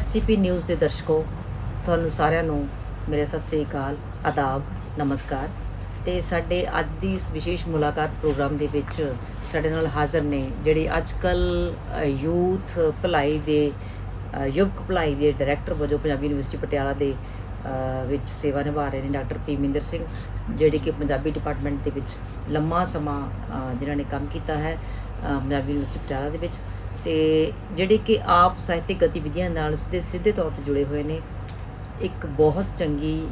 STP news ਦੇ ਦਰਸ਼ਕੋ, ਤੁਹਾਨੂੰ ਸਾਰਿਆਂ ਨੂੰ ਮੇਰੇ ਸਤਿ ਸ੍ਰੀ ਅਕਾਲ, ਆਦਾਬ, ਨਮਸਕਾਰ। ਤੇ ਸਾਡੇ ਅੱਜ ਦੀ ਇਸ ਵਿਸ਼ੇਸ਼ ਮੁਲਾਕਾਤ ਪ੍ਰੋਗਰਾਮ ਦੇ ਵਿੱਚ ਸਾਡੇ ਨਾਲ ਹਾਜ਼ਰ ਨੇ ਜਿਹੜੇ ਅੱਜ ਕੱਲ ਯੂਥ ਭਲਾਈ ਦੇ ਯੁਵਕ ਭਲਾਈ ਦੇ ਡਾਇਰੈਕਟਰ ਵਜੋਂ ਪੰਜਾਬੀ ਯੂਨੀਵਰਸਿਟੀ ਪਟਿਆਲਾ ਦੇ ਵਿੱਚ ਸੇਵਾ ਨਿਭਾ ਰਹੇ ਨੇ ਡਾਕਟਰ ਪੀਮਿੰਦਰ ਸਿੰਘ, ਜਿਹੜੇ ਕਿ ਪੰਜਾਬੀ ਡਿਪਾਰਟਮੈਂਟ ਦੇ ਵਿੱਚ ਲੰਮਾ ਸਮਾਂ ਜਿਨ੍ਹਾਂ ਨੇ ਕੰਮ ਕੀਤਾ ਹੈ ਪੰਜਾਬੀ ਯੂਨੀਵਰਸਿਟੀ ਪਟਿਆਲਾ ਦੇ ਵਿੱਚ। ਤੇ ਜਿਹੜੇ ਕਿ ਆਪ ਸਾਹਿਤਿਕ ਗਤੀਵਿਧੀਆਂ ਨਾਲ ਸਿੱਧੇ ਸਿੱਧੇ ਤੌਰ ਤੇ ਜੁੜੇ ਹੋਏ ਨੇ, ਇੱਕ ਬਹੁਤ ਚੰਗੀ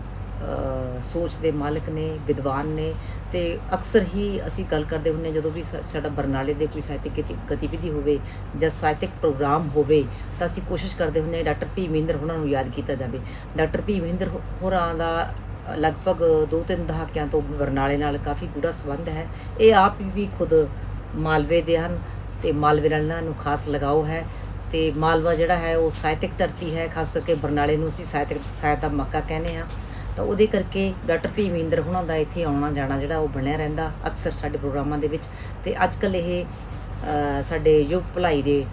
ਸੋਚ ਦੇ ਮਾਲਕ ਨੇ, ਵਿਦਵਾਨ ਨੇ ਤੇ ਅਕਸਰ ਹੀ ਅਸੀਂ ਗੱਲ ਕਰਦੇ ਹੁੰਨੇ ਜਦੋਂ ਵੀ ਸਾ- ਸਾਡਾ ਬਰਨਾਲੇ ਦੇ ਕੋਈ ਸਾਹਿਤਿਕ ਗਤੀ- ਗਤੀਵਿਧੀ ਹੋਵੇ ਜਾਂ ਸਾਹਿਤਿਕ ਪ੍ਰੋਗਰਾਮ ਹੋਵੇ ਤਾਂ ਅਸੀਂ ਕੋਸ਼ਿਸ਼ ਕਰਦੇ ਹੁੰਨੇ ਡਾਕਟਰ ਪੀ ਮਹਿੰਦਰ ਹੋਰਾਂ ਨੂੰ ਯਾਦ ਕੀਤਾ ਜਾਵੇ। ਡਾਕਟਰ ਪੀ ਮਹਿੰਦਰ ਹੋਰਾਂ ਦਾ ਲਗਭਗ 2-3 ਦਹਾਕਿਆਂ ਤੋਂ ਬਰਨਾਲੇ ਨਾਲ ਕਾਫੀ ਗੂੜਾ ਸੰਬੰਧ ਹੈ। ਇਹ ਆਪ ਵੀ ਖੁਦ ਮਾਲਵੇ ਦੇ ਹਨ ਤੇ ਮਾਲਵੇ ਨਾਲ ਇਹਨਾਂ ਨੂੰ ਖਾਸ ਲਗਾਓ ਹੈ ਤੇ ਮਾਲਵਾ ਜਿਹੜਾ ਹੈ ਉਹ ਸਾਹਿਤਿਕ ਧਰਤੀ ਹੈ, ਖਾਸ ਕਰਕੇ ਬਰਨਾਲੇ ਨੂੰ ਅਸੀਂ ਸਾਹਿਤਿਕ ਸਾਹਿਤ ਦਾ ਮੱਕਾ ਕਹਿੰਦੇ ਆ ਤਾਂ ਉਹਦੇ ਕਰਕੇ ਡਾਕਟਰ ਭੀ ਮਹਿੰਦਰ ਹੁਣਾਂ ਦਾ ਇੱਥੇ ਆਉਣਾ ਜਾਣਾ ਜਿਹੜਾ ਉਹ ਬਣਿਆ ਰਹਿੰਦਾ ਅਕਸਰ ਸਾਡੇ ਪ੍ਰੋਗਰਾਮਾਂ ਦੇ ਵਿੱਚ। ਤੇ ਅੱਜ ਕੱਲ ਇਹ ਸਾਡੇ ਯੁਵ ਭਲਾਈ ਦੇ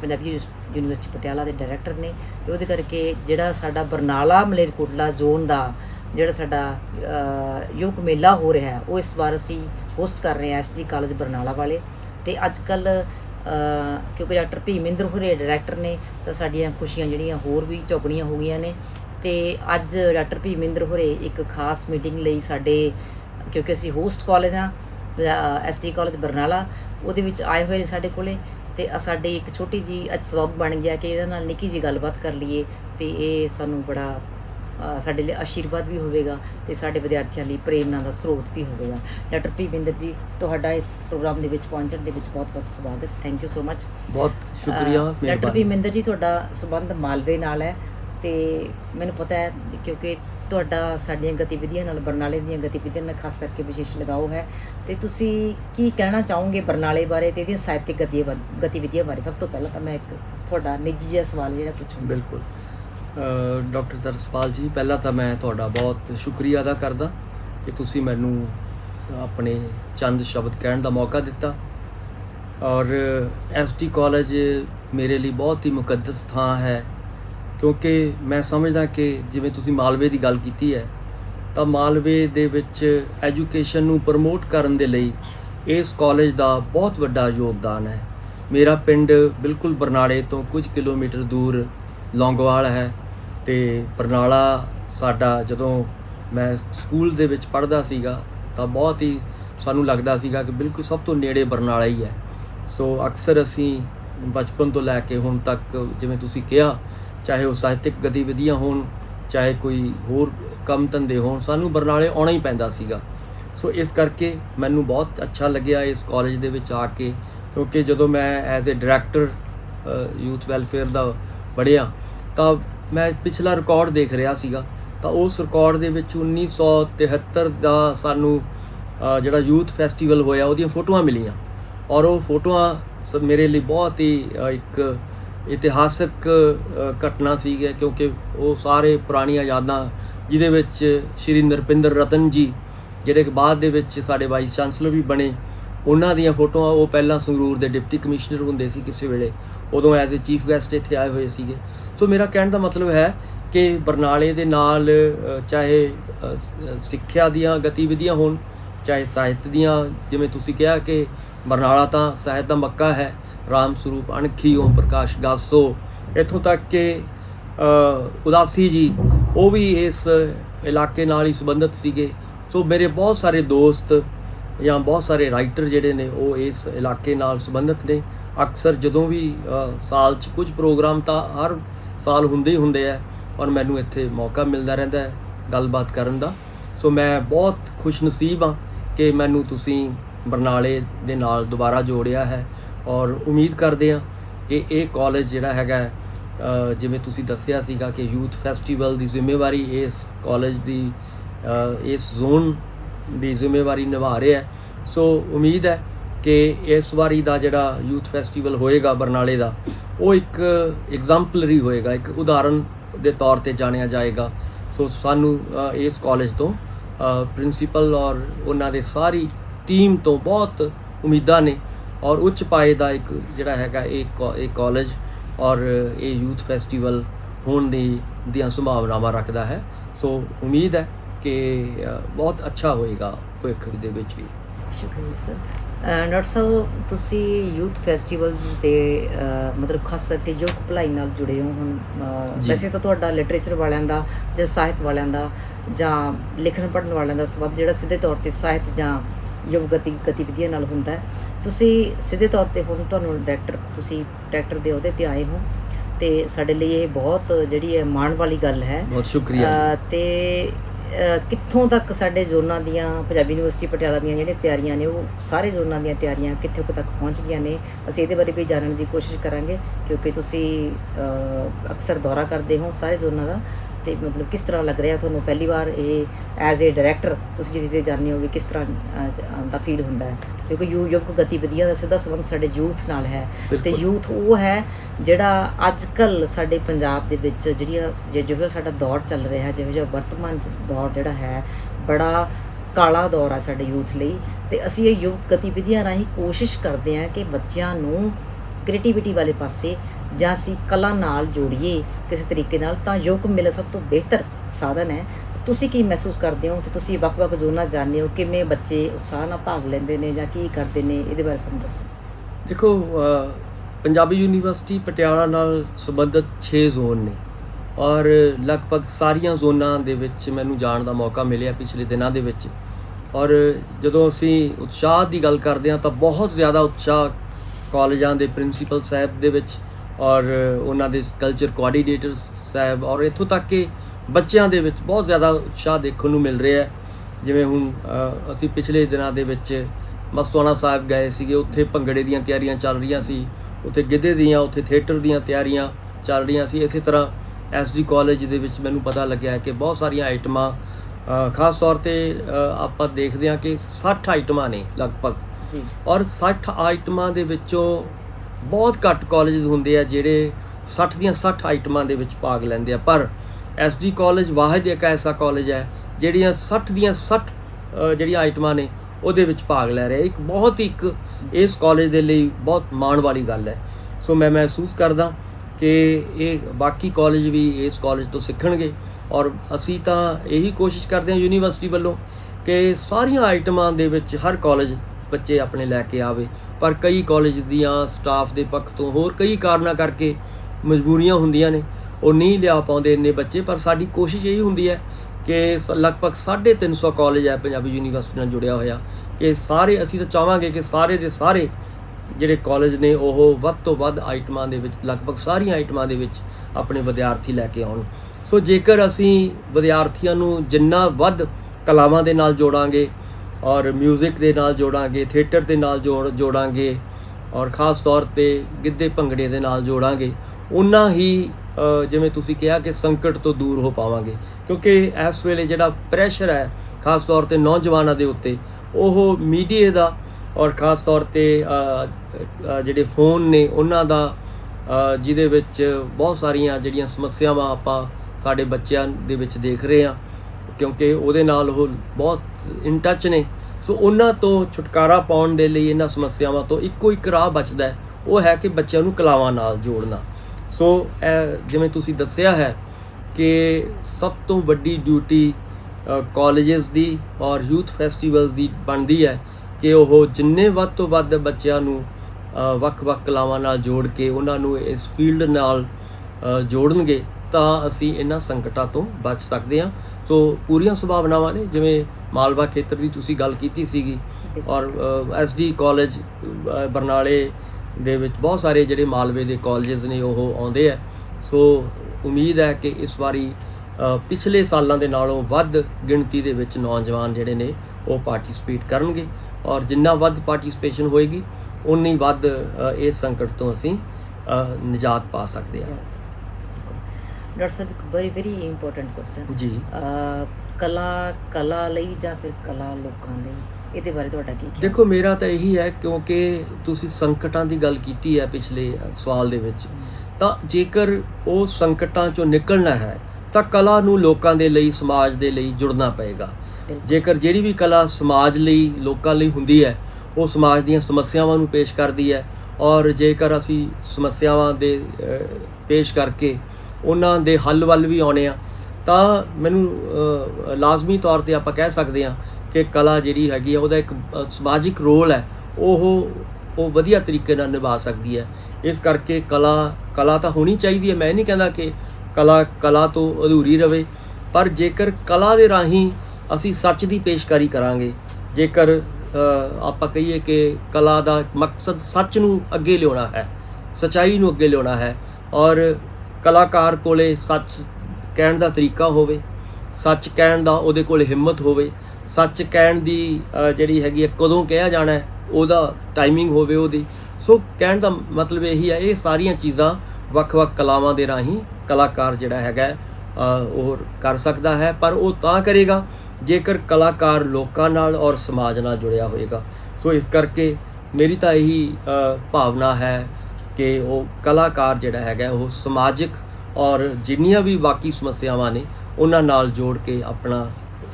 ਪੰਜਾਬੀ ਯੂਨੀਵਰਸਿ- ਯੂਨੀਵਰਸਿਟੀ ਪਟਿਆਲਾ ਦੇ ਡਾਇਰੈਕਟਰ ਨੇ ਤੇ ਉਹਦੇ ਕਰਕੇ ਜਿਹੜਾ ਸਾਡਾ ਬਰਨਾਲਾ ਮਲੇਰਕੋਟਲਾ ਜ਼ੋਨ ਦਾ ਜਿਹੜਾ ਸਾਡਾ ਯੁਵਕ ਮੇਲਾ ਹੋ ਰਿਹਾ ਹੈ, ਉਹ ਇਸ ਵਾਰ ਅਸੀਂ ਹੋਸਟ ਕਰ ਰਹੇ ਹਾਂ ਐਸਡੀ ਕਾਲਜ ਬਰਨਾਲਾ ਵਾਲੇ। ਤੇ ਅੱਜ ਕੱਲ ਕਿਉਂਕਿ ਡਾਕਟਰ ਭੀ ਮਹਿੰਦਰ ਹੋਰੇ ਡਾਇਰੈਕਟਰ ਨੇ, ਤਾਂ ਸਾਡੀਆਂ ਖੁਸ਼ੀਆਂ ਜਿਹੜੀਆਂ ਹੋਰ ਵੀ ਚੌਗਣੀਆਂ ਹੋ ਗਈਆਂ ਨੇ। ਤੇ ਅੱਜ ਡਾਕਟਰ ਭੀ ਮਹਿੰਦਰ ਹੋਰੇ ਇੱਕ ਖਾਸ ਮੀਟਿੰਗ ਲਈ ਸਾਡੇ, ਕਿਉਂਕਿ ਅਸੀਂ ਹੋਸਟ ਕਾਲਜ ਆ ਐਸਡੀ ਕਾਲਜ ਬਰਨਾਲਾ, ਉਹਦੇ ਵਿੱਚ ਆਏ ਹੋਏ ਨੇ ਸਾਡੇ ਕੋਲੇ। ਤੇ ਅ- ਸਾਡੇ ਇੱਕ ਛੋਟੀ ਜੀ ਅੱਜ ਸਬਬ ਬਣ ਗਿਆ ਕਿ ਇਹਦੇ ਨਾਲ ਨਿੱਕੀ ਜੀ ਗੱਲਬਾਤ ਕਰ ਲਈਏ ਤੇ ਇਹ ਸਾਨੂੰ ਬੜਾ ਸਾਡੇ ਲਈ ਆਸ਼ੀਰਵਾਦ ਵੀ ਹੋਵੇਗਾ ਤੇ ਸਾਡੇ ਵਿਦਿਆਰਥੀਆਂ ਲਈ ਪ੍ਰੇਰਨਾ ਦਾ ਸਰੋਤ ਵੀ ਹੋਵੇਗਾ। ਡਾਕਟਰ ਮਹਿੰਦਰ ਜੀ ਤੁਹਾਡਾ ਇਸ ਪ੍ਰੋਗਰਾਮ ਦੇ ਵਿੱਚ ਪਹੁੰਚਣ ਦੇ ਵਿੱਚ ਬਹੁਤ-ਬਹੁਤ ਸਵਾਗਤ। ਥੈਂਕ ਯੂ ਸੋ ਮਚ ਬਹੁਤ ਸ਼ੁਕਰੀਆ ਡਾਕਟਰ ਭੀਮਿੰਦਰ ਜੀ ਤੁਹਾਡਾ ਸਬੰਧ ਮਾਲਵੇ ਨਾਲ ਹੈ ਤੇ ਮੈਨੂੰ ਪਤਾ ਹੈ ਕਿਉਂਕਿ ਤੁਹਾਡਾ ਸਾਡੀਆਂ ਗਤੀਵਿਧੀਆਂ ਨਾਲ ਬਰਨਾਲੇ ਦੀਆਂ ਗਤੀਵਿਧੀਆਂ ਨਾਲ ਖਾਸ ਕਰਕੇ ਵਿਸ਼ੇਸ਼ ਲਗਾਓ ਹੈ। ਤੇ ਤੁਸੀਂ ਕੀ ਕਹਿਣਾ ਚਾਹੋਗੇ ਬਰਨਾਲੇ ਬਾਰੇ ਤੇ ਇਹਦੀਆਂ ਸਾਹਿਤਿਕ ਗਤੀਵਿ- ਗਤੀਵਿਧੀਆਂ ਬਾਰੇ? ਸਭ ਤੋਂ ਪਹਿਲਾਂ ਤਾਂ ਮੈਂ ਇੱਕ ਤੁਹਾਡਾ ਨਿੱਜੀ ਜਿਹਾ ਸਵਾਲ ਜਿਹੜਾ ਪੁੱਛੂੰਗੀ। ਬਿਲਕੁਲ। ਡਾਕਟਰ ਤਰਸਪਾਲ ਜੀ, ਪਹਿਲਾਂ ਤਾਂ ਮੈਂ ਤੁਹਾਡਾ ਬਹੁਤ ਸ਼ੁਕਰੀਆ ਅਦਾ ਕਰਦਾ ਕਿ ਤੁਸੀਂ ਮੈਨੂੰ ਆਪਣੇ ਚੰਦ ਸ਼ਬਦ ਕਹਿਣ ਦਾ ਮੌਕਾ ਦਿੱਤਾ। ਔਰ ਐਸਟੀ ਕਾਲਜ ਮੇਰੇ ਲਈ ਬਹੁਤ ਹੀ ਮੁਕੱਦਸ ਥਾਂ ਹੈ, ਕਿਉਂਕਿ ਮੈਂ ਸਮਝਦਾ ਕਿ ਜਿਵੇਂ ਤੁਸੀਂ ਮਾਲਵੇ ਦੀ ਗੱਲ ਕੀਤੀ ਹੈ, ਤਾਂ ਮਾਲਵੇ ਦੇ ਵਿੱਚ ਐਜੂਕੇਸ਼ਨ ਨੂੰ ਪ੍ਰਮੋਟ ਕਰਨ ਦੇ ਲਈ ਇਸ ਕਾਲਜ ਦਾ ਬਹੁਤ ਵੱਡਾ ਯੋਗਦਾਨ ਹੈ। ਮੇਰਾ ਪਿੰਡ ਬਿਲਕੁਲ ਬਰਨਾਲੇ ਤੋਂ ਕੁਝ ਕਿਲੋਮੀਟਰ ਦੂਰ ਲੌਂਗਵਾਲ ਹੈ ਤੇ ਬਰਨਾਲਾ ਸਾਡਾ ਜਦੋਂ ਮੈਂ ਸਕੂਲ ਦੇ ਵਿੱਚ ਪੜ੍ਹਦਾ ਸੀਗਾ ਤਾਂ ਬਹੁਤ ਹੀ ਸਾਨੂੰ ਲੱਗਦਾ ਸੀਗਾ ਕਿ ਬਿਲਕੁਲ ਸਭ ਤੋਂ ਨੇੜੇ ਬਰਨਾਲਾ ਹੀ ਹੈ। ਸੋ ਅਕਸਰ ਅਸੀਂ ਬਚਪਨ ਤੋਂ ਲੈ ਕੇ ਹੁਣ ਤੱਕ ਜਿਵੇਂ ਤੁਸੀਂ ਕਿਹਾ, ਚਾਹੇ ਉਹ ਸਾਹਿਤਿਕ ਗਤੀਵਿਧੀਆਂ ਹੋਣ, ਚਾਹੇ ਕੋਈ ਹੋਰ ਕੰਮ ਧੰਦੇ ਹੋਣ, ਸਾਨੂੰ ਬਰਨਾਲੇ ਆਉਣਾ ਹੀ ਪੈਂਦਾ ਸੀਗਾ। ਸੋ ਇਸ ਕਰਕੇ ਮੈਨੂੰ ਬਹੁਤ ਅੱਛਾ ਲੱਗਿਆ ਇਸ ਕਾਲਜ ਦੇ ਵਿੱਚ ਆ ਕੇ, ਕਿਉਂਕਿ ਜਦੋਂ ਮੈਂ as a director youth welfare ਦਾ ਪੜ੍ਹਿਆ ਤਾਂ ਮੈਂ ਪਿਛਲਾ ਰਿਕਾਰਡ ਦੇਖ ਰਿਹਾ ਸੀਗਾ, ਤਾਂ ਉਸ ਰਿਕਾਰਡ ਦੇ ਵਿੱਚ 1973 ਦਾ ਸਾਨੂੰ ਜਿਹੜਾ ਯੂਥ ਫੈਸਟੀਵਲ ਹੋਇਆ, ਉਹਦੀਆਂ ਫੋਟੋਆਂ ਮਿਲੀਆਂ। ਔਰ ਉਹ ਫੋਟੋਆਂ ਸ- ਮੇਰੇ ਲਈ ਬਹੁਤ ਹੀ ਇੱਕ ਇਤਿਹਾਸਕ ਘਟਨਾ ਸੀ ਕਿਉਂਕਿ ਉਹ ਸਾਰੇ ਪੁਰਾਣੀਆਂ ਯਾਦਾਂ, ਜਿਹਦੇ ਵਿੱਚ ਸ਼੍ਰੀ ਨਰਪਿੰਦਰ ਰਤਨ ਜੀ, ਜਿਹੜੇ ਬਾਅਦ ਦੇ ਵਿੱਚ ਸਾਡੇ ਵਾਈਸ ਚਾਂਸਲਰ ਵੀ ਬਣੇ ਉਹਨਾਂ ਦੀਆਂ ਫੋਟੋਆਂ ਉਹ ਪਹਿਲਾਂ ਸੰਗਰੂਰ ਦੇ ਡਿਪਟੀ ਕਮਿਸ਼ਨਰ ਹੁੰਦੇ ਸੀ ਕਿਸੇ ਵੇਲੇ। ਉਦੋਂ ਐਜ਼ ਅ ਚੀਫ ਗੈਸਟ ਇੱਥੇ ਆਏ ਹੋਏ ਸੀਗੇ। ਸੋ ਮੇਰਾ ਕਹਿਣ ਦਾ ਮਤਲਬ ਹੈ ਕਿ ਬਰਨਾਲੇ ਦੇ ਨਾਲ ਚਾਹੇ ਸਿੱਖਿਆ ਦੀਆਂ ਗਤੀਵਿਧੀਆਂ ਹੋਣ, ਚਾਹੇ ਸਾਹਿਤ ਦੀਆਂ, ਜਿਵੇਂ ਤੁਸੀਂ ਕਿਹਾ ਕਿ ਬਰਨਾਲਾ ਤਾਂ ਸਾਹਿਤ ਦਾ ਮੱਕਾ ਹੈ, ਰਾਮ ਸਰੂਪ ਅਣਖੀ, ਓਮ ਪ੍ਰਕਾਸ਼ ਗਾਸੋ, ਇੱਥੋਂ ਤੱਕ ਕਿ ਉਦਾਸੀ ਜੀ, ਉਹ ਵੀ ਇਸ ਇਲਾਕੇ ਨਾਲ ਹੀ ਸੰਬੰਧਿਤ ਸੀਗੇ। ਸੋ ਮੇਰੇ ਬਹੁਤ ਸਾਰੇ ਦੋਸਤ ਜਾਂ ਬਹੁਤ ਸਾਰੇ ਰਾਈਟਰ ਜਿਹੜੇ ਨੇ, ਉਹ ਇਸ ਇਲਾਕੇ ਨਾਲ ਸੰਬੰਧਿਤ ਨੇ। ਅਕਸਰ ਜਦੋਂ ਵੀ ਸਾਲ 'ਚ ਕੁਝ ਪ੍ਰੋਗਰਾਮ ਤਾਂ ਹਰ ਸਾਲ ਹੁੰਦੇ ਹੀ ਹੁੰਦੇ ਆ ਔਰ ਮੈਨੂੰ ਇੱਥੇ ਮੌਕਾ ਮਿਲਦਾ ਰਹਿੰਦਾ ਹੈ ਗੱਲਬਾਤ ਕਰਨ ਦਾ। ਸੋ ਮੈਂ ਬਹੁਤ ਖੁਸ਼ਨਸੀਬ ਹਾਂ ਕਿ ਮੈਨੂੰ ਤੁਸੀਂ ਬਰਨਾਲੇ ਦੇ ਨਾਲ ਦੁਬਾਰਾ ਜੋੜਿਆ ਹੈ ਔਰ ਉਮੀਦ ਕਰਦੇ ਹਾਂ ਕਿ ਇਹ ਕਾਲਜ ਜਿਹੜਾ ਹੈਗਾ ਜਿਵੇਂ ਤੁਸੀਂ ਦੱਸਿਆ ਸੀਗਾ ਕਿ ਯੂਥ ਫੈਸਟੀਵਲ ਦੀ ਜ਼ਿੰਮੇਵਾਰੀ ਇਸ ਕਾਲਜ ਦੀ ਇਸ ਜ਼ੋਨ ਦੀ ਜ਼ਿੰਮੇਵਾਰੀ ਨਿਭਾ ਰਿਹਾ ਹੈ। ਸੋ ਉਮੀਦ ਹੈ ਕਿ ਇਸ ਵਾਰੀ ਦਾ ਜਿਹੜਾ ਯੂਥ ਫੈਸਟੀਵਲ ਹੋਏਗਾ ਬਰਨਾਲੇ ਦਾ, ਉਹ ਇੱਕ ਐਗਜ਼ਾਮਪਲਰੀ ਹੋਏਗਾ, ਇੱਕ ਉਦਾਹਰਨ ਦੇ ਤੌਰ ਤੇ ਜਾਣਿਆ ਜਾਏਗਾ। ਸੋ ਸਾਨੂੰ ਇਸ ਕਾਲਜ ਤੋਂ ਪ੍ਰਿੰਸੀਪਲ ਔਰ ਉਹਨਾਂ ਦੇ ਸਾਰੀ ਟੀਮ ਤੋਂ ਬਹੁਤ ਉਮੀਦਾਂ ਨੇ ਔਰ ਉੱਚ ਪਾਏ ਦਾ ਇੱਕ ਜਿਹੜਾ ਹੈਗਾ ਇਹ ਕਾ- ਇਹ ਕਾਲਜ ਔਰ ਇਹ ਯੂਥ ਫੈਸਟੀਵਲ ਹੋਣ ਦੀ, ਦੀਆਂ ਸੰਭਾਵਨਾਵਾਂ ਰੱਖਦਾ ਹੈ। ਸੋ ਉਮੀਦ ਹੈ ਕਿ ਬਹੁਤ ਅੱਛਾ ਹੋਏਗਾ ਭਵਿੱਖ ਦੇ ਵਿੱਚ ਵੀ। ਸ਼ੁਕਰੀਆ ਸਰ। ਡਾਕਟਰ ਸਾਹਿਬ ਤੁਸੀਂ ਯੂਥ ਫੈਸਟੀਵਲਸ ਦੇ ਮਤਲਬ ਖਾਸ ਕਰਕੇ ਯੋਗ ਭਲਾਈ ਨਾਲ ਜੁੜੇ ਹੋ ਹੁਣ। ਵੈਸੇ ਤਾਂ ਤੁਹਾਡਾ ਲਿਟਰੇਚਰ ਵਾਲਿਆਂ ਦਾ ਜਾਂ ਸਾਹਿਤ ਵਾਲਿਆਂ ਦਾ ਜਾਂ ਲਿਖਣ ਪੜ੍ਹਨ ਵਾਲਿਆਂ ਦਾ ਸੰਬੰਧ ਜਿਹੜਾ ਸਿੱਧੇ ਤੌਰ ਤੇ ਸਾਹਿਤ ਜਾਂ ਯੁਵ ਗਤੀ ਗਤੀਵਿਧੀਆਂ ਨਾਲ ਹੁੰਦਾ ਹੈ। ਤੁਸੀਂ ਸਿੱਧੇ ਤੌਰ ਤੇ ਹੁਣ ਤੁਹਾਨੂੰ ਡਾਇਰੈਕਟਰ ਤੁਸੀਂ ਡਾਇਰੈਕਟਰ ਦੇ ਅਹੁਦੇ ਤੇ ਆਏ ਹੋ ਤੇ ਸਾਡੇ ਲਈ ਇਹ ਬਹੁਤ ਜਿਹੜੀ ਹੈ ਮਾਣ ਵਾਲੀ ਗੱਲ ਹੈ। ਬਹੁਤ ਸ਼ੁਕਰੀਆ ਤੇ ਕਿੱਥੋਂ ਤੱਕ ਸਾਡੇ ਜ਼ੋਨਾਂ ਦੀਆਂ, ਪੰਜਾਬੀ ਯੂਨੀਵਰਸਿਟੀ ਪਟਿਆਲਾ ਦੀਆਂ ਜਿਹੜੀਆਂ ਤਿਆਰੀਆਂ ਨੇ, ਉਹ ਸਾਰੇ ਜ਼ੋਨਾਂ ਦੀਆਂ ਤਿਆਰੀਆਂ ਕਿੱਥੇ ਕੁ ਤੱਕ ਪਹੁੰਚ ਗਈਆਂ ਨੇ, ਅਸੀਂ ਇਹਦੇ ਬਾਰੇ ਵੀ ਜਾਣਨ ਦੀ ਕੋਸ਼ਿਸ਼ ਕਰਾਂਗੇ, ਕਿਉਂਕਿ ਤੁਸੀਂ ਅਕਸਰ ਦੌਰਾ ਕਰਦੇ ਹੋ ਸਾਰੇ ਜ਼ੋਨਾਂ ਦਾ। ਤੇ ਮਤਲਬ ਕਿਸ ਤਰ੍ਹਾਂ ਲੱਗ ਰਿਹਾ ਤੁਹਾਨੂੰ ਪਹਿਲੀ ਵਾਰ ਇਹ ਐਜ਼ ਅ ਡਾਇਰੈਕਟਰ ਤੁਸੀਂ ਜਿੱਥੇ ਜਾਂਦੇ ਹੋ ਵੀ ਕਿਸ ਤਰ੍ਹਾਂ ਦਾ ਫੀਲ ਹੁੰਦਾ ਹੈ ਕਿਉਂਕਿ ਯੂ ਯੁਵਕ ਗਤੀਵਿਧੀਆਂ ਦਾ ਸਿੱਧਾ ਸੰਬੰਧ ਸਾਡੇ ਯੂਥ ਨਾਲ ਹੈ ਤੇ। ਯੂਥ ਉਹ ਹੈ ਜਿਹੜਾ ਅੱਜ ਕੱਲ ਸਾਡੇ ਪੰਜਾਬ ਦੇ ਵਿੱਚ ਜਿਹੜੀਆਂ ਜੇ ਜਿਹਾ ਸਾਡਾ ਦੌਰ ਚੱਲ ਰਿਹਾ ਹੈ ਜਿਹੋ ਜਿਹਾ ਵਰਤਮਾਨ ਚ ਦੌਰ ਜਿਹੜਾ ਹੈ ਬੜਾ ਕਾਲਾ ਦੌਰ ਆ ਸਾਡੇ ਯੂਥ ਲਈ ਤੇ ਅਸੀਂ ਇਹ ਯੁਵਕ ਗਤੀਵਿਧੀਆਂ ਰਾਹੀਂ ਕੋਸ਼ਿਸ਼ ਕਰਦੇ ਹਾਂ ਕਿ ਬੱਚਿਆਂ ਨੂੰ ਕ੍ਰੀਏਟੀਵਿਟੀ ਵਾਲੇ ਪਾਸੇ ਜਾਂ ਅਸੀਂ ਕਲਾ ਨਾਲ ਜੋੜੀਏ ਕਿਸੇ ਤਰੀਕੇ ਨਾਲ, ਤਾਂ ਯੁਵਕ ਮੇਲਾ ਸਭ ਤੋਂ ਬਿਹਤਰ ਸਾਧਨ ਹੈ। ਤੁਸੀਂ ਕੀ ਮਹਿਸੂਸ ਕਰਦੇ ਹੋ? ਤੇ ਤੁਸੀਂ ਵੱਖ-ਵੱਖ ਜ਼ੋਨਾਂ ਜਾਂਦੇ ਹੋ, ਕਿਵੇਂ ਬੱਚੇ ਉਤਸ਼ਾਹ ਨਾਲ ਭਾਗ ਲੈਂਦੇ ਨੇ ਜਾਂ ਕੀ ਕਰਦੇ ਨੇ? ਇਹਦੇ ਬਾਰੇ ਸਾਨੂੰ ਦੱਸੋ। ਦੇਖੋ ਪੰਜਾਬੀ ਯੂਨੀਵਰਸਿਟੀ ਪਟਿਆਲਾ ਨਾਲ ਸੰਬੰਧਿਤ 6 ਜ਼ੋਨ ਨੇ ਔਰ ਲਗਭਗ ਸਾਰੀਆਂ ਜ਼ੋਨਾਂ ਦੇ ਵਿੱਚ ਮੈਨੂੰ ਜਾਣ ਦਾ ਮੌਕਾ ਮਿਲਿਆ ਪਿਛਲੇ ਦਿਨਾਂ ਦੇ ਵਿੱਚ। ਔਰ ਜਦੋਂ ਅਸੀਂ ਉਤਸ਼ਾਹ ਦੀ ਗੱਲ ਕਰਦੇ ਹਾਂ, ਤਾਂ ਬਹੁਤ ਜ਼ਿਆਦਾ ਉਤਸ਼ਾਹ ਕਾਲਜਾਂ ਦੇ ਪ੍ਰਿੰਸੀਪਲ ਸਾਹਿਬ ਦੇ ਵਿੱਚ ਔਰ ਉਹਨਾਂ ਦੇ ਕਲਚਰ ਕੋਆਰਡੀਨੇਟਰ ਸਾਹਿਬ ਔਰ ਇੱਥੋਂ ਤੱਕ ਕਿ ਬੱਚਿਆਂ ਦੇ ਵਿੱਚ ਬਹੁਤ ਜ਼ਿਆਦਾ ਉਤਸ਼ਾਹ ਦੇਖਣ ਨੂੰ ਮਿਲ ਰਿਹਾ ਹੈ। ਜਿਵੇਂ ਹੁਣ ਅਸੀਂ ਪਿਛਲੇ ਦਿਨਾਂ ਦੇ ਵਿੱਚ ਮਸਤਵਾਣਾ ਸਾਹਿਬ ਗਏ ਸੀਗੇ ਉੱਥੇ ਭੰਗੜੇ ਦੀਆਂ ਤਿਆਰੀਆਂ ਚੱਲ ਰਹੀਆਂ ਸੀ ਉੱਥੇ ਗਿੱਧੇ ਦੀਆਂ ਉੱਥੇ ਥੀਏਟਰ ਦੀਆਂ ਤਿਆਰੀਆਂ ਚੱਲ ਰਹੀਆਂ ਸੀ। ਇਸੇ ਤਰ੍ਹਾਂ ਐਸਡੀ ਕਾਲਜ ਦੇ ਵਿੱਚ ਮੈਨੂੰ ਪਤਾ ਲੱਗਿਆ ਕਿ ਬਹੁਤ ਸਾਰੀਆਂ ਆਈਟਮਾਂ ਖਾਸ ਤੌਰ ਤੇ ਆਪਾਂ ਦੇਖਦੇ ਹਾਂ ਕਿ 60 ਆਈਟਮਾਂ ਨੇ ਲਗਭਗ। ਜੀ। ਔਰ 60 ਆਈਟਮਾਂ ਦੇ ਵਿੱਚੋਂ ਬਹੁਤ ਘੱਟ ਕਾਲਜਸ ਹੁੰਦੇ ਆ ਜਿਹੜੇ 60 ਦੀਆਂ 60 ਆਈਟਮਾਂ ਦੇ ਵਿੱਚ ਭਾਗ ਲੈਂਦੇ ਆ। ਪਰ ਐਸਡੀ ਕਾਲਜ ਵਾਹਿਦ ਇੱਕ ਐਸਾ ਕਾਲਜ ਹੈ ਜਿਹੜੀਆਂ 60 ਦੀਆਂ 60 ਜਿਹੜੀਆਂ ਆਈਟਮਾਂ ਨੇ ਉਹਦੇ ਵਿੱਚ ਭਾਗ ਲੈ ਰਿਹਾ ਇੱਕ ਬਹੁਤ ਹੀ ਇੱਕ ਇਸ ਕਾਲਜ ਦੇ ਲਈ ਬਹੁਤ ਮਾਣ ਵਾਲੀ ਗੱਲ ਹੈ। ਸੋ ਮੈਂ ਮਹਿਸੂਸ ਕਰਦਾ ਕਿ ਇਹ ਬਾਕੀ ਕਾਲਜ ਵੀ ਇਸ ਕਾਲਜ ਤੋਂ ਸਿੱਖਣਗੇ ਔਰ ਅਸੀਂ ਤਾਂ ਇਹੀ ਕੋਸ਼ਿਸ਼ ਕਰਦੇ ਹਾਂ ਯੂਨੀਵਰਸਿਟੀ ਵੱਲੋਂ ਕਿ ਸਾਰੀਆਂ ਆਈਟਮਾਂ ਦੇ ਵਿੱਚ ਹਰ ਕਾਲਜ ਬੱਚੇ ਆਪਣੇ ਲੈ ਕੇ ਆਵੇ। ਪਰ ਕਈ ਕਾਲਜ ਦੀਆਂ ਸਟਾਫ ਦੇ ਪੱਖ ਤੋਂ ਹੋਰ ਕਈ ਕਾਰਨਾਂ ਕਰਕੇ ਮਜਬੂਰੀਆਂ ਹੁੰਦੀਆਂ ਨੇ। ਉਹ ਨਹੀਂ ਲਿਆ ਪਾਉਂਦੇ ਇੰਨੇ ਬੱਚੇ, ਪਰ ਸਾਡੀ ਕੋਸ਼ਿਸ਼ ਇਹੀ ਹੁੰਦੀ ਹੈ ਕਿ ਸ- ਲਗਭਗ 350 ਕਾਲਜ ਹੈ ਪੰਜਾਬੀ ਯੂਨੀਵਰਸਿਟੀ ਨਾਲ ਜੁੜਿਆ ਹੋਇਆ। ਕਿ ਸਾਰੇ, ਅਸੀਂ ਤਾਂ ਚਾਹਾਂਗੇ ਕਿ ਸਾਰੇ ਦੇ ਸਾਰੇ ਜਿਹੜੇ ਕਾਲਜ ਨੇ, ਉਹ ਵੱਧ ਤੋਂ ਵੱਧ ਆਈਟਮਾਂ ਦੇ ਵਿੱਚ, ਲਗਭਗ ਸਾਰੀਆਂ ਆਈਟਮਾਂ ਦੇ ਵਿੱਚ ਆਪਣੇ ਵਿਦਿਆਰਥੀ ਲੈ ਕੇ ਆਉਣ। ਸੋ ਜੇਕਰ ਅਸੀਂ ਵਿਦਿਆਰਥੀਆਂ ਨੂੰ ਜਿੰਨਾ ਵੱਧ ਕਲਾਵਾਂ ਦੇ ਨਾਲ ਜੋੜਾਂਗੇ ਔਰ 뮤직 ਦੇ ਨਾਲ ਜੋੜਾਂਗੇ ਥੀਏਟਰ ਦੇ ਨਾਲ ਜੋੜ, ਜੋੜਾਂਗੇ ਔਰ ਖਾਸ ਤੌਰ ਤੇ ਗਿੱਧੇ ਭੰਗੜੇ ਦੇ ਨਾਲ ਜੋੜਾਂਗੇ। ਉਨਾ ਹੀ ਜਿਵੇਂ ਤੁਸੀਂ ਕਿਹਾ ਕਿ ਸੰਕਟ ਤੋਂ ਦੂਰ ਹੋ ਪਾਵਾਂਗੇ। ਕਿਉਂਕਿ ਇਸ ਵੇਲੇ ਜਿਹੜਾ ਪ੍ਰੈਸ਼ਰ ਹੈ, ਖਾਸ ਤੌਰ ਤੇ ਨੌਜਵਾਨਾਂ ਦੇ ਉੱਤੇ, ਉਹ ਮੀਡੀਆ ਦਾ ਔਰ ਖਾਸ ਤੌਰ ਤੇ ਜਿਹੜੇ ਫੋਨ ਨੇ, ਉਹਨਾਂ ਦਾ ਜਿਹਦੇ ਵਿੱਚ ਬਹੁਤ ਸਾਰੀਆਂ ਜਿਹੜੀਆਂ ਸਮੱਸਿਆਵਾਂ ਆਪਾਂ ਸਾਡੇ ਬੱਚਿਆਂ ਦੇ ਵਿੱਚ ਦੇਖ ਰਹੇ ਹਾਂ। ਕਿਉਂਕਿ ਉਹਦੇ ਨਾਲ ਉਹ ਬਹੁਤ ਇਨ ਟੱਚ ਨੇ। ਸੋ ਉਹਨਾਂ ਤੋਂ ਛੁਟਕਾਰਾ ਪਾਉਣ ਦੇ ਲਈ ਇਹਨਾਂ ਸਮੱਸਿਆਵਾਂ ਤੋਂ ਇੱਕੋ ਇੱਕ ਰਾਹ ਬਚਦਾ ਹੈ, ਉਹ ਹੈ ਕਿ ਬੱਚਿਆਂ ਨੂੰ ਕਲਾਵਾਂ ਨਾਲ ਜੋੜਨਾ। ਸੋ ਇਹ ਜਿਵੇਂ ਤੁਸੀਂ ਦੱਸਿਆ ਹੈ ਕਿ ਸਭ ਤੋਂ ਵੱਡੀ ਡਿਊਟੀ ਕਾਲਜਸ ਦੀ ਔਰ ਯੂਥ ਫੈਸਟੀਵਲਸ ਦੀ ਬਣਦੀ ਹੈ ਕਿ ਉਹ ਜਿੰਨੇ ਵੱਧ ਤੋਂ ਵੱਧ ਬੱਚਿਆਂ ਨੂੰ ਵੱਖ-ਵੱਖ ਕਲਾਵਾਂ ਨਾਲ ਜੋੜ ਕੇ ਉਹਨਾਂ ਨੂੰ ਇਸ ਫੀਲਡ ਨਾਲ ਜੋੜਨਗੇ। ਤਾਂ ਅਸੀਂ ਇਹਨਾਂ ਸੰਕਟਾਂ ਤੋਂ ਬਚ ਸਕਦੇ ਹਾਂ। ਸੋ ਪੂਰੀਆਂ ਸੰਭਾਵਨਾਵਾਂ ਨੇ, ਜਿਵੇਂ ਮਾਲਵਾ ਖੇਤਰ ਦੀ ਤੁਸੀਂ ਗੱਲ ਕੀਤੀ ਸੀਗੀ ਔਰ ਐਸਡੀ ਕਾਲਜ ਬਰਨਾਲੇ ਦੇ ਵਿੱਚ ਬਹੁਤ ਸਾਰੇ ਜਿਹੜੇ ਮਾਲਵੇ ਦੇ ਕਾਲਜਸ ਨੇ, ਉਹ ਆਉਂਦੇ ਆ। ਸੋ ਉਮੀਦ ਹੈ ਕਿ ਇਸ ਵਾਰੀ ਪਿਛਲੇ ਸਾਲਾਂ ਦੇ ਨਾਲੋਂ ਵੱਧ ਗਿਣਤੀ ਦੇ ਵਿੱਚ ਨੌਜਵਾਨ ਜਿਹੜੇ ਨੇ, ਉਹ ਪਾਰਟਿਸਿਪੇਟ ਕਰਨਗੇ ਔਰ ਜਿੰਨਾ ਵੱਧ ਪਾਰਟਿਸਿਪੇਸ਼ਨ ਹੋਏਗੀ ਉਨੀ ਵੱਧ ਇਸ ਸੰਕਟ ਤੋਂ ਅਸੀਂ ਨਿਜਾਤ ਪਾ ਸਕਦੇ ਹਾਂ। ਡਾਕਟਰ ਸਾਹਿਬ ਇੱਕ ਵੈਰੀ ਵੈਰੀ ਇੰਪੋਰਟੈਂਟ ਕੁਐਸਚਨ ਜੀ। ਕਲਾ ਕਲਾ ਲਈ ਜਾਂ ਫਿਰ ਕਲਾ ਲੋਕਾਂ ਲਈ? ਇਹਦੇ ਬਾਰੇ ਤੁਹਾਡਾ ਕੀ ਖਿਆਲ? ਦੇਖੋ ਮੇਰਾ ਤਾਂ ਇਹੀ ਹੈ ਕਿਉਂਕਿ ਤੁਸੀਂ ਸੰਕਟਾਂ ਦੀ ਗੱਲ ਕੀਤੀ ਹੈ ਪਿਛਲੇ ਸਵਾਲ ਦੇ ਵਿੱਚ ਤਾਂ ਜੇਕਰ ਉਹ ਸੰਕਟਾਂ ਚੋਂ ਨਿਕਲਣਾ ਹੈ ਤਾਂ ਕਲਾ ਨੂੰ ਲੋਕਾਂ ਦੇ ਲਈ ਸਮਾਜ ਦੇ ਲਈ ਜੁੜਨਾ ਪਏਗਾ। ਜੇਕਰ ਜਿਹੜੀ ਵੀ ਕਲਾ ਸਮਾਜ ਲਈ ਲੋਕਾਂ ਲਈ ਹੁੰਦੀ ਹੈ ਉਹ ਸਮਾਜ ਦੀਆਂ ਸਮੱਸਿਆਵਾਂ ਨੂੰ ਪੇਸ਼ ਕਰਦੀ ਹੈ ਔਰ ਜੇਕਰ ਅਸੀਂ ਸਮੱਸਿਆਵਾਂ ਦੇ ਪੇਸ਼ ਕਰਕੇ ਉਹਨਾਂ ਦੇ ਹੱਲ ਵੱਲ ਵੀ ਆਉਣੇ ਆ। ਤਾਂ ਮੈਨੂੰ ਲਾਜ਼ਮੀ ਤੌਰ ਤੇ ਆਪਾਂ ਕਹਿ ਸਕਦੇ ਹਾਂ ਕਿ ਕਲਾ ਜਿਹੜੀ ਹੈਗੀ ਆ, ਉਹਦਾ ਇੱਕ ਸਮਾਜਿਕ ਰੋਲ ਹੈ, ਉਹ ਉਹ ਵਧੀਆ ਤਰੀਕੇ ਨਾਲ ਨਿਭਾ ਸਕਦੀ ਹੈ। ਇਸ ਕਰਕੇ ਕਲਾ ਕਲਾ ਤਾਂ ਹੋਣੀ ਚਾਹੀਦੀ ਹੈ। ਮੈਂ ਨਹੀਂ ਕਹਿੰਦਾ ਕਿ ਕਲਾ ਕਲਾ ਤੋਂ ਅਧੂਰੀ ਰਵੇ, ਪਰ ਜੇਕਰ ਕਲਾ ਦੇ ਰਾਹੀਂ ਅਸੀਂ ਸੱਚ ਦੀ ਪੇਸ਼ਕਾਰੀ ਕਰਾਂਗੇ, ਜੇਕਰ ਆਪਾਂ ਕਹੀਏ ਕਿ ਕਲਾ ਦਾ ਮਕਸਦ ਸੱਚ ਨੂੰ ਅੱਗੇ ਲਿਆਉਣਾ ਹੈ, ਸਚਾਈ ਨੂੰ ਅੱਗੇ ਲਿਆਉਣਾ ਹੈ, ਔਰ ਕਲਾਕਾਰ ਕੋਲੇ ਸੱਚ ਕਹਿਣ ਦਾ ਤਰੀਕਾ ਹੋਵੇ, ਸੱਚ ਕਹਿਣ ਦਾ ਉਹਦੇ ਕੋਲ ਹਿੰਮਤ ਹੋਵੇ, ਸੱਚ ਕਹਿਣ ਦੀ ਜਿਹੜੀ ਹੈਗੀ ਹੈ, ਕਦੋਂ ਕਿਹਾ ਜਾਣਾ ਉਹਦਾ ਟਾਈਮਿੰਗ ਹੋਵੇ ਉਹਦੀ। ਸੋ ਕਹਿਣ ਦਾ ਮਤਲਬ ਇਹੀ ਹੈ, ਇਹ ਸਾਰੀਆਂ ਚੀਜ਼ਾਂ ਵੱਖ-ਵੱਖ ਕਲਾਵਾਂ ਦੇ ਰਾਹੀਂ ਕਲਾਕਾਰ ਜਿਹੜਾ ਹੈਗਾ ਉਹ ਕਰ ਸਕਦਾ ਹੈ, ਪਰ ਉਹ ਤਾਂ ਕਰੇਗਾ ਜੇਕਰ ਕਲਾਕਾਰ ਲੋਕਾਂ ਨਾਲ ਔਰ ਸਮਾਜ ਨਾਲ ਜੁੜਿਆ ਹੋਏਗਾ। ਸੋ ਇਸ ਕਰਕੇ ਮੇਰੀ ਤਾਂ ਇਹੀ ਭਾਵਨਾ ਹੈ ਕਿ ਉਹ ਕਲਾਕਾਰ ਜਿਹੜਾ ਹੈਗਾ ਉਹ ਸਮਾਜਿਕ ਔਰ ਜਿੰਨੀਆਂ ਵੀ ਬਾਕੀ ਸਮੱਸਿਆਵਾਂ ਨੇ ਉਹਨਾਂ ਨਾਲ ਜੋੜ ਕੇ ਆਪਣਾ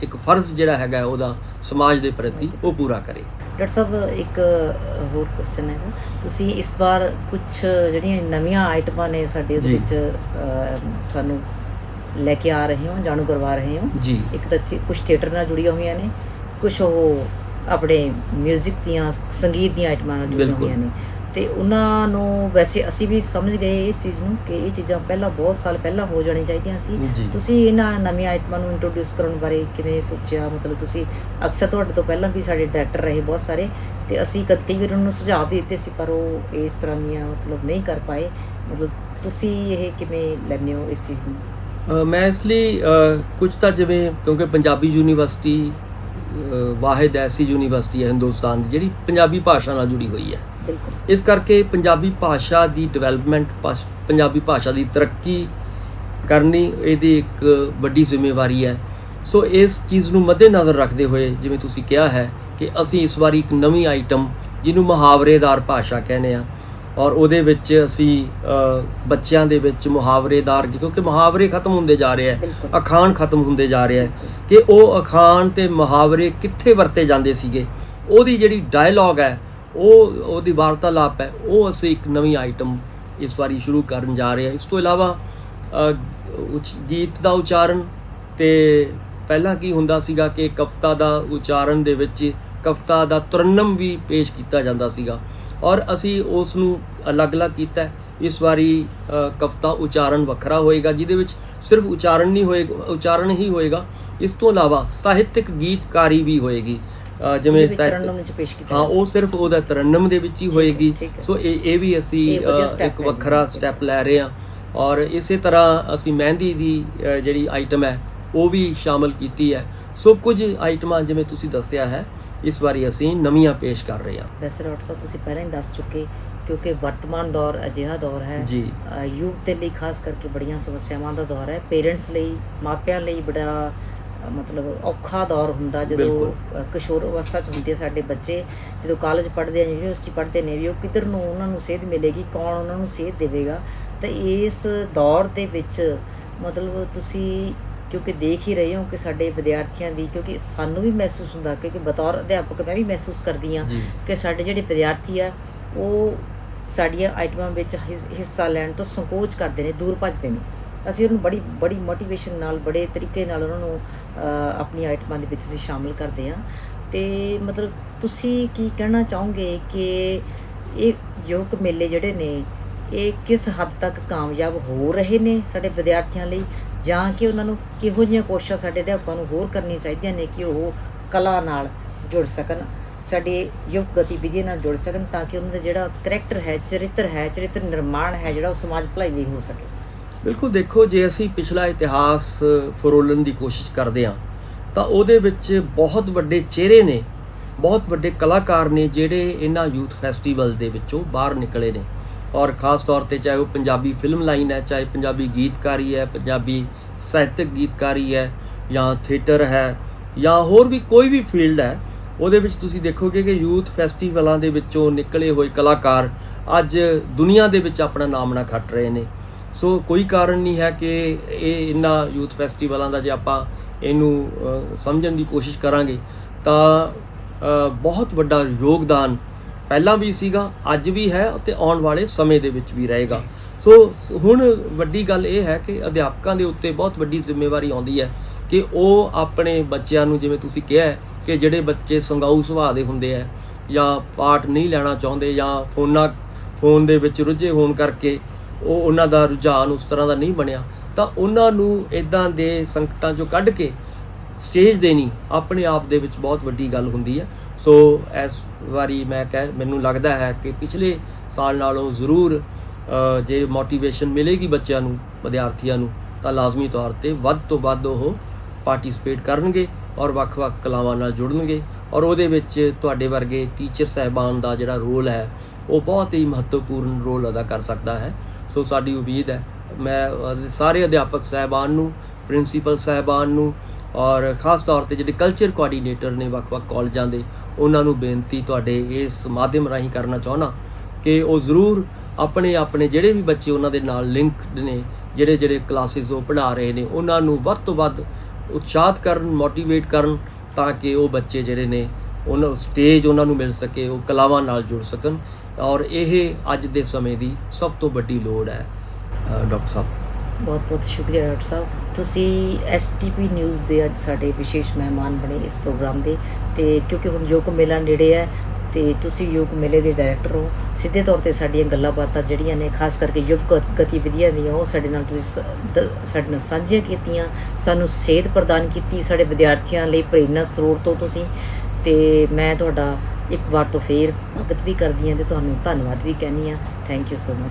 ਇੱਕ ਫਰਜ਼ ਜਿਹੜਾ ਹੈਗਾ ਉਹਦਾ ਸਮਾਜ ਦੇ ਪ੍ਰਤੀ ਉਹ ਪੂਰਾ ਕਰੇ। ਡਾਕਟਰ ਸਾਹਿਬ ਇੱਕ ਹੋਰ ਕੁਐਸਚਨ ਹੈ ਤੁਸੀਂ ਇਸ ਵਾਰ ਕੁਝ ਜਿਹੜੀਆਂ ਨਵੀਆਂ ਆਈਟਮਾਂ ਨੇ ਸਾਡੇ ਉਹਦੇ। ਵਿੱਚ ਸਾਨੂੰ ਲੈ ਕੇ ਆ ਰਹੇ ਹੋ ਜਾਣੂ ਕਰਵਾ ਰਹੇ ਹੋ? ਜੀ। ਇੱਕ ਤਾਂ ਕੁਝ ਥੀਏਟਰ ਨਾਲ ਜੁੜੀਆਂ ਹੋਈਆਂ ਨੇ ਕੁਝ ਉਹ ਆਪਣੇ 뮤직 ਦੀਆਂ ਸੰਗੀਤ ਦੀਆਂ ਆਈਟਮਾਂ ਨਾਲ ਜੁੜੀਆਂ। ਹੋਈਆਂ ਨੇ। ਤੇ ਉਹਨਾਂ ਨੂੰ ਵੈਸੇ ਅਸੀਂ ਵੀ ਸਮਝ ਗਏ ਇਸ ਚੀਜ਼ ਨੂੰ ਕਿ ਇਹ ਚੀਜ਼ਾਂ ਪਹਿਲਾਂ ਬਹੁਤ ਸਾਲ ਪਹਿਲਾਂ ਹੋ ਜਾਣੀਆਂ ਚਾਹੀਦੀਆਂ ਸੀ। ਜੀ। ਤੁਸੀਂ ਇਹਨਾਂ ਨਵੀਆਂ ਆਈਟਮਾਂ ਨੂੰ ਇੰਟਰੋਡਿਊਸ ਕਰਨ ਬਾਰੇ ਕਿਵੇਂ ਸੋਚਿਆ? ਮਤਲਬ ਤੁਸੀਂ ਅਕਸਰ ਤੁਹਾਡੇ ਤੋਂ ਪਹਿਲਾਂ ਵੀ ਸਾਡੇ ਡਾਇਰੈਕਟਰ ਰਹੇ ਬਹੁਤ ਸਾਰੇ ਤੇ ਅਸੀਂ ਕਦ ਕਈ ਵਾਰ ਉਹਨਾਂ ਨੂੰ ਸੁਝਾਅ ਵੀ ਦਿੱਤੇ ਸੀ ਪਰ ਉਹ ਇਸ ਤਰ੍ਹਾਂ ਦੀਆਂ ਮਤਲਬ ਨਹੀਂ ਕਰ ਪਾਏ। ਮਤਲਬ ਤੁਸੀਂ ਇਹ ਕਿਵੇਂ ਲੈਂਦੇ ਹੋ ਇਸ ਚੀਜ਼ ਨੂੰ? ਅ, ਮੈਂ ਇਸ ਲਈ ਅ, ਕੁਝ ਤਾਂ ਜਿਵੇਂ ਕਿਉਂਕਿ ਪੰਜਾਬੀ ਯੂਨੀਵਰਸਿਟੀ ਅ, ਵਾਹਿਦ ਐਸੀ ਯੂਨੀਵਰਸਿਟੀ ਹੈ ਹਿੰਦੁਸਤਾਨ ਦੀ ਜਿਹੜੀ ਪੰਜਾਬੀ ਭਾਸ਼ਾ ਨਾਲ ਜੁੜੀ ਹੋਈ ਹੈ। ਇਸ ਕਰਕੇ ਪੰਜਾਬੀ ਭਾਸ਼ਾ ਦੀ ਡਿਵੈਲਪਮੈਂਟ ਪੰਜਾਬੀ ਭਾਸ਼ਾ ਦੀ ਤਰੱਕੀ ਕਰਨੀ ਇਹਦੀ ਇੱਕ ਵੱਡੀ ਜ਼ਿੰਮੇਵਾਰੀ ਹੈ। ਸੋ ਇਸ ਚੀਜ਼ ਨੂੰ ਮੱਦੇਨਜ਼ਰ ਰੱਖਦੇ ਹੋਏ ਜਿਵੇਂ ਤੁਸੀਂ ਕਿਹਾ ਹੈ ਕਿ ਅਸੀਂ ਇਸ ਵਾਰੀ ਇੱਕ ਨਵੀਂ ਆਈਟਮ ਜਿਹਨੂੰ ਮੁਹਾਵਰੇਦਾਰ ਭਾਸ਼ਾ ਕਹਿੰਦੇ ਆ ਔਰ ਉਹਦੇ ਵਿੱਚ ਅਸੀਂ ਬੱਚਿਆਂ ਦੇ ਵਿੱਚ ਮੁਹਾਵਰੇਦਾਰ ਕਿਉਂਕਿ ਮੁਹਾਵਰੇ ਖਤਮ ਹੁੰਦੇ ਜਾ ਰਹੇ ਹੈ ਬਿਲਕੁਲ। ਅਖਾਣ ਖਤਮ ਹੁੰਦੇ ਜਾ ਰਹੇ ਹੈ ਕਿ ਉਹ ਅਖਾਣ ਤੇ ਮੁਹਾਵਰੇ ਕਿੱਥੇ ਵਰਤੇ ਜਾਂਦੇ ਸੀਗੇ। ਉਹਦੀ ਜਿਹੜੀ ਡਾਇਲੌਗ ਹੈ ਉਹ, ਉਹਦੀ ਵਾਰਤਾਲਾਪ ਹੈ, ਉਹ ਅਸੀਂ ਇੱਕ ਨਵੀਂ ਆਈਟਮ ਇਸ ਵਾਰੀ ਸ਼ੁਰੂ ਕਰਨ ਜਾ ਰਹੇ ਹਾਂ। ਇਸ ਤੋਂ ਇਲਾਵਾ ਉਚ- ਗੀਤ ਦਾ ਉਚਾਰਨ ਤੇ ਪਹਿਲਾਂ ਕੀ ਹੁੰਦਾ ਸੀਗਾ ਕਿ ਕਵਿਤਾ ਦਾ ਉਚਾਰਨ ਦੇ ਵਿੱਚ ਕਵਿਤਾ ਦਾ ਤਰਨਮ ਵੀ ਪੇਸ਼ ਕੀਤਾ ਜਾਂਦਾ ਸੀਗਾ ਔਰ ਅਸੀਂ ਉਸ ਨੂੰ ਅਲੱਗ-ਅਲੱਗ ਕੀਤਾ। ਇਸ ਵਾਰੀ ਕਵਿਤਾ ਉਚਾਰਨ ਵੱਖਰਾ ਹੋਏਗਾ, ਜਿਹਦੇ ਵਿੱਚ ਸਿਰਫ ਉਚਾਰਨ ਨਹੀਂ ਹੋਏਗਾ ਉਚਾਰਨ ਹੀ ਹੋਏਗਾ। ਇਸ ਤੋਂ ਇਲਾਵਾ ਸਾਹਿਤਿਕ ਗੀਤਕਾਰੀ ਵੀ ਹੋਏਗੀ। ਜਿਵੇਂ ਤਰਨਮ ਵਿੱਚ ਪੇਸ਼ ਕੀਤਾ ਹਾਂ ਉਹ ਸਿਰਫ ਉਹਦਾ ਤਰਨਮ ਦੇ ਵਿੱਚ ਹੀ ਹੋਏਗੀ। ਸੋ ਇਹ ਇਹ ਵੀ ਅਸੀਂ ਇੱਕ। ਵੱਖਰਾ ਸਟੈਪ ਲੈ ਰਹੇ ਹਾਂ। ਔਰ ਇਸੇ ਤਰ੍ਹਾਂ ਅਸੀਂ ਮਹਿੰਦੀ ਦੀ ਜਿਹੜੀ ਆਈਟਮ ਹੈ ਉਹ ਵੀ ਸ਼ਾਮਲ ਕੀਤੀ ਹੈ। ਸੋ ਕੁਝ ਆਈਟਮਾਂ ਜਿਵੇਂ ਤੁਸੀਂ ਦੱਸਿਆ ਹੈ ਇਸ ਵਾਰੀ ਅਸੀਂ ਨਵੀਆਂ ਪੇਸ਼ ਕਰ ਰਹੇ ਹਾਂ। ਵੈਸੇ ਡਾਕਟਰ ਸਾਹਿਬ ਤੁਸੀਂ ਪਹਿਲਾਂ ਹੀ ਦੱਸ ਚੁੱਕੇ ਕਿਉਂਕਿ ਵਰਤਮਾਨ ਦੌਰ ਅਜਿਹਾ ਦੌਰ ਹੈ। ਜੀ। ਯੂਥ ਦੇ ਲਈ ਖਾਸ ਕਰਕੇ ਬੜੀਆਂ ਸਮੱਸਿਆਵਾਂ ਦਾ ਦੌਰ ਹੈ। ਪੇਰੈਂਟਸ ਲਈ ਮਾਪਿਆਂ ਲਈ ਬੜਾ ਮਤਲਬ ਔਖਾ ਦੌਰ ਹੁੰਦਾ ਜਦੋਂ ਕਿਸ਼ੋਰ ਅਵਸਥਾ 'ਚ ਹੁੰਦੇ ਆ ਸਾਡੇ ਬੱਚੇ ਜਦੋਂ ਕਾਲਜ ਪੜ੍ਹਦੇ ਆ ਯੂਨੀਵਰਸਿਟੀ ਪੜ੍ਹਦੇ ਨੇ ਵੀ ਉਹ ਕਿੱਧਰ ਨੂੰ ਉਹਨਾਂ ਨੂੰ ਸੇਧ ਮਿਲੇਗੀ ਕੌਣ ਉਹਨਾਂ ਨੂੰ ਸੇਧ ਦੇਵੇਗਾ ਤਾਂ ਇਸ ਦੌਰ ਦੇ ਵਿੱਚ ਮਤਲਬ ਤੁਸੀਂ ਕਿਉਂਕਿ ਦੇਖ ਹੀ ਰਹੇ ਹੋ ਕਿ ਸਾਡੇ ਵਿਦਿਆਰਥੀਆਂ ਦੀ ਕਿਉਂਕਿ ਸਾਨੂੰ ਵੀ ਮਹਿਸੂਸ ਹੁੰਦਾ ਕਿਉਂਕਿ ਬਤੌਰ ਅਧਿਆਪਕ ਮੈਂ ਵੀ ਮਹਿਸੂਸ ਕਰਦੀ ਹਾਂ ਜੀ। ਕਿ ਸਾਡੇ ਜਿਹੜੇ ਵਿਦਿਆਰਥੀ ਆ ਉਹ ਸਾਡੀਆਂ ਆਈਟਮਾਂ ਵਿੱਚ ਹਿੱਸਾ ਲੈਣ ਤੋਂ ਸੰਕੋਚ ਕਰਦੇ ਨੇ ਦੂਰ ਭੱਜਦੇ ਨੇ। ਅਸੀਂ ਉਹਨੂੰ ਬੜੀ ਬੜੀ ਮੋਟੀਵੇਸ਼ਨ ਨਾਲ ਬੜੇ ਤਰੀਕੇ ਨਾਲ ਉਹਨਾਂ ਨੂੰ ਅ, ਆਪਣੀ ਆਈਟਮਾਂ ਦੇ ਵਿੱਚ ਅਸੀਂ ਸ਼ਾਮਲ ਕਰਦੇ ਹਾਂ। ਤੇ ਮਤਲਬ ਤੁਸੀਂ ਕੀ ਕਹਿਣਾ ਚਾਹੋਗੇ ਕਿ ਇਹ ਯੋਗ ਮੇਲੇ ਜਿਹੜੇ ਨੇ ਇਹ ਕਿਸ ਹੱਦ ਤੱਕ ਕਾਮਯਾਬ ਹੋ ਰਹੇ ਨੇ ਸਾਡੇ ਵਿਦਿਆਰਥੀਆਂ ਲਈ? ਜਾਂ ਕਿ ਉਹਨਾਂ ਨੂੰ ਕਿਹੋ ਜਿਹੀਆਂ ਕੋਸ਼ਿਸ਼ਾਂ ਸਾਡੇ ਅਧਿਆਪਕਾਂ ਨੂੰ ਹੋਰ ਕਰਨੀਆਂ ਚਾਹੀਦੀਆਂ ਨੇ ਕਿ ਉਹ ਕਲਾ ਨਾਲ ਜੁੜ ਸਕਣ ਸਾਡੇ ਯੁਵਕ ਗਤੀਵਿਧੀਆਂ ਨਾਲ ਜੁੜ ਸਕਣ ਤਾਂ ਕਿ ਉਹਨਾਂ ਦਾ ਜਿਹੜਾ ਕਰੈਕਟਰ ਹੈ ਚਰਿੱਤਰ ਹੈ ਚਰਿੱਤਰ ਨਿਰਮਾਣ ਹੈ ਜਿਹੜਾ ਉਹ ਸਮਾਜ ਭਲਾਈ ਲਈ ਹੋ ਸਕੇ? ਬਿਲਕੁਲ ਦੇਖੋ, ਜੇ ਅਸੀਂ ਪਿਛਲਾ ਇਤਿਹਾਸ ਫਰੋਲਣ ਦੀ ਕੋਸ਼ਿਸ਼ ਕਰਦੇ ਹਾਂ, ਤਾਂ ਉਹਦੇ ਵਿੱਚ ਬਹੁਤ ਵੱਡੇ ਚਿਹਰੇ ਨੇ, ਬਹੁਤ ਵੱਡੇ ਕਲਾਕਾਰ ਨੇ ਜਿਹੜੇ ਇਹਨਾਂ ਯੂਥ ਫੈਸਟੀਵਲ ਦੇ ਵਿੱਚੋਂ ਬਾਹਰ ਨਿਕਲੇ ਨੇ। ਔਰ ਖਾਸ ਤੌਰ ਤੇ ਚਾਹੇ ਉਹ ਪੰਜਾਬੀ ਫਿਲਮ ਲਾਈਨ ਹੈ, ਚਾਹੇ ਪੰਜਾਬੀ ਗੀਤਕਾਰੀ ਹੈ, ਪੰਜਾਬੀ ਸਾਹਿਤਕ ਗੀਤਕਾਰੀ ਹੈ, ਜਾਂ ਥੀਏਟਰ ਹੈ, ਜਾਂ ਹੋਰ ਵੀ ਕੋਈ ਵੀ ਫੀਲਡ ਹੈ, ਉਹਦੇ ਵਿੱਚ ਤੁਸੀਂ ਦੇਖੋਗੇ ਕਿ ਯੂਥ ਫੈਸਟੀਵਲਾਂ ਦੇ ਵਿੱਚੋਂ ਨਿਕਲੇ ਹੋਏ ਕਲਾਕਾਰ ਅੱਜ ਦੁਨੀਆ ਦੇ ਵਿੱਚ ਆਪਣਾ ਨਾਮਣਾ ਖੱਟ ਰਹੇ ਨੇ। ਸੋ ਕੋਈ ਕਾਰਨ ਨਹੀਂ ਹੈ ਕਿ ਇਹ ਇਹਨਾਂ ਯੂਥ ਫੈਸਟੀਵਲਾਂ ਦਾ ਜੇ ਆਪਾਂ ਇਹਨੂੰ ਸਮਝਣ ਦੀ ਕੋਸ਼ਿਸ਼ ਕਰਾਂਗੇ, ਤਾਂ ਬਹੁਤ ਵੱਡਾ ਯੋਗਦਾਨ ਪਹਿਲਾਂ ਵੀ ਸੀਗਾ, ਅੱਜ ਵੀ ਹੈ ਅਤੇ ਆਉਣ ਵਾਲੇ ਸਮੇਂ ਦੇ ਵਿੱਚ ਵੀ ਰਹੇਗਾ। ਸੋ ਹੁਣ ਵੱਡੀ ਗੱਲ ਇਹ ਹੈ ਕਿ ਅਧਿਆਪਕਾਂ ਦੇ ਉੱਤੇ ਬਹੁਤ ਵੱਡੀ ਜ਼ਿੰਮੇਵਾਰੀ ਆਉਂਦੀ ਹੈ ਕਿ ਉਹ ਆਪਣੇ ਬੱਚਿਆਂ ਨੂੰ, ਜਿਵੇਂ ਤੁਸੀਂ ਕਿਹਾ ਕਿ ਜਿਹੜੇ ਬੱਚੇ ਸੰਗਾਊ ਸੁਭਾਅ ਦੇ ਹੁੰਦੇ ਆ ਜਾਂ ਪਾਠ ਨਹੀਂ ਲੈਣਾ ਚਾਹੁੰਦੇ ਜਾਂ ਫੋਨਾਂ, ਫੋਨ ਦੇ ਵਿੱਚ ਰੁੱਝੇ ਹੋਣ ਕਰਕੇ ਉਹ ਉਹਨਾਂ ਦਾ ਰੁਝਾਨ ਉਸ ਤਰ੍ਹਾਂ ਦਾ ਨਹੀਂ ਬਣਿਆ। ਤਾਂ ਉਹਨਾਂ ਨੂੰ ਇਦਾਂ ਦੇ ਸੰਕਟਾਂ ਚੋਂ ਕੱਢ ਕੇ ਸਟੇਜ ਦੇਣੀ ਆਪਣੇ ਆਪ ਦੇ ਵਿੱਚ ਬਹੁਤ ਵੱਡੀ ਗੱਲ ਹੁੰਦੀ ਹੈ। ਸੋ ਇਸ ਵਾਰੀ ਮੈਂ ਕਹਿ, ਮੈਨੂੰ ਲੱਗਦਾ ਹੈ ਕਿ ਪਿਛਲੇ ਸਾਲ ਨਾਲੋਂ ਜ਼ਰੂਰ ਜੇ ਮੋਟੀਵੇਸ਼ਨ ਮਿਲੇਗੀ ਬੱਚਿਆਂ ਨੂੰ, ਵਿਦਿਆਰਥੀਆਂ ਨੂੰ, ਤਾਂ ਲਾਜ਼ਮੀ ਤੌਰ ਤੇ ਵੱਧ ਤੋਂ ਵੱਧ ਉਹ ਪਾਰਟਿਸਿਪੇਟ ਕਰਨਗੇ ਔਰ ਵੱਖ-ਵੱਖ ਕਲਾਵਾਂ ਨਾਲ ਜੁੜਨਗੇ। ਔਰ ਉਹਦੇ ਵਿੱਚ ਤੁਹਾਡੇ ਵਰਗੇ ਟੀਚਰ ਸਹਿਬਾਨ ਦਾ ਜਿਹੜਾ ਰੋਲ ਹੈ, ਉਹ ਬਹੁਤ ਹੀ ਮਹੱਤਵਪੂਰਨ ਰੋਲ ਅਦਾ ਕਰ ਸਕਦਾ ਹੈ। ਸੋ ਸਾਡੀ ਉਮੀਦ ਹੈ। ਮੈਂ ਸਾਰੇ ਅਧਿਆਪਕ ਸਹਿਬਾਨ ਨੂੰ, ਪ੍ਰਿੰਸੀਪਲ ਸਹਿਬਾਨ ਨੂੰ ਔਰ ਖਾਸ ਤੌਰ ਤੇ ਜਿਹੜੇ ਕਲਚਰ ਕੋਆਰਡੀਨੇਟਰ ਨੇ ਵੱਖ-ਵੱਖ ਕਾਲਜਾਂ ਦੇ, ਉਹਨਾਂ ਨੂੰ ਬੇਨਤੀ ਤੁਹਾਡੇ ਇਸ ਮਾਧਿਅਮ ਰਾਹੀਂ ਕਰਨਾ ਚਾਹਣਾ ਕਿ ਉਹ ਜ਼ਰੂਰ ਆਪਣੇ ਆਪਣੇ ਜਿਹੜੇ ਵੀ ਬੱਚੇ ਉਹਨਾਂ ਦੇ ਨਾਲ ਲਿੰਕਡ ਨੇ ਜਿਹੜੇ ਜਿਹੜੇ ਕਲਾਸਿਸ ਉਹ ਪੜ੍ਹਾ ਰਹੇ ਨੇ, ਉਹਨਾਂ ਨੂੰ ਵੱਧ ਤੋਂ ਵੱਧ ਉਤਸ਼ਾਹਤ ਕਰਨ ਮੋਟੀਵੇਟ ਕਰਨ ਤਾਂ ਕਿ ਉਹ ਬੱਚੇ ਜਿਹੜੇ ਨੇ ਉਹਨਾਂ ਸਟੇਜ ਉਹਨਾਂ ਨੂੰ ਮਿਲ ਸਕੇ, ਉਹ ਕਲਾਵਾਂ ਨਾਲ ਜੁੜ ਸਕਣ। ਔਰ ਇਹ ਅੱਜ ਦੇ ਸਮੇਂ ਦੀ ਸਭ ਤੋਂ ਵੱਡੀ ਲੋੜ ਹੈ ਡਾਕਟਰ ਸਾਹਿਬ। ਬਹੁਤ ਬਹੁਤ ਸ਼ੁਕਰੀਆ, ਡਾਕਟਰ ਸਾਹਿਬ। ਤੁਸੀਂ ਐਸਟੀਪੀ ਨਿਊਜ਼ ਦੇ ਅੱਜ ਸਾਡੇ ਵਿਸ਼ੇਸ਼ ਮਹਿਮਾਨ ਬਣੇ ਇਸ ਪ੍ਰੋਗਰਾਮ ਦੇ। ਤੇ ਕਿਉਂਕਿ ਹੁਣ ਯੋਗ ਮੇਲਾ ਨੇੜੇ ਹੈ, ਤੇ ਤੁਸੀਂ ਯੋਗ ਮੇਲੇ ਦੇ ਡਾਇਰੈਕਟਰ ਹੋ। ਸਿੱਧੇ ਤੌਰ ਤੇ ਸਾਡੀਆਂ ਗੱਲਾਂ ਬਾਤਾਂ ਜਿਹੜੀਆਂ ਨੇ, ਖਾਸ ਕਰਕੇ ਯੁਵ ਗ- ਗਤੀਵਿਧੀਆਂ ਦੀਆਂ, ਉਹ ਸਾਡੇ ਨਾਲ ਤੁਸੀਂ ਸ- ਸਾਡੇ ਨਾਲ ਸਾਂਝੀਆਂ ਕੀਤੀਆਂ। ਸਾਨੂੰ ਸੇਧ ਪ੍ਰਦਾਨ ਕੀਤੀ ਸਾਡੇ ਵਿਦਿਆਰਥੀਆਂ ਲਈ ਪ੍ਰੇਰਨਾ ਸਰੋਤ ਤੋਂ ਤੁਸੀਂ। ਤੇ ਮੈਂ ਤੁਹਾਡਾ ਇੱਕ ਵਾਰ ਤੋਂ ਫੇਰ ਭਗਤ ਵੀ ਕਰਦੀ ਹਾਂ ਤੇ ਤੁਹਾਨੂੰ ਧੰਨਵਾਦ ਵੀ ਕਹਿੰਦੀ ਹਾਂ। Thank you so much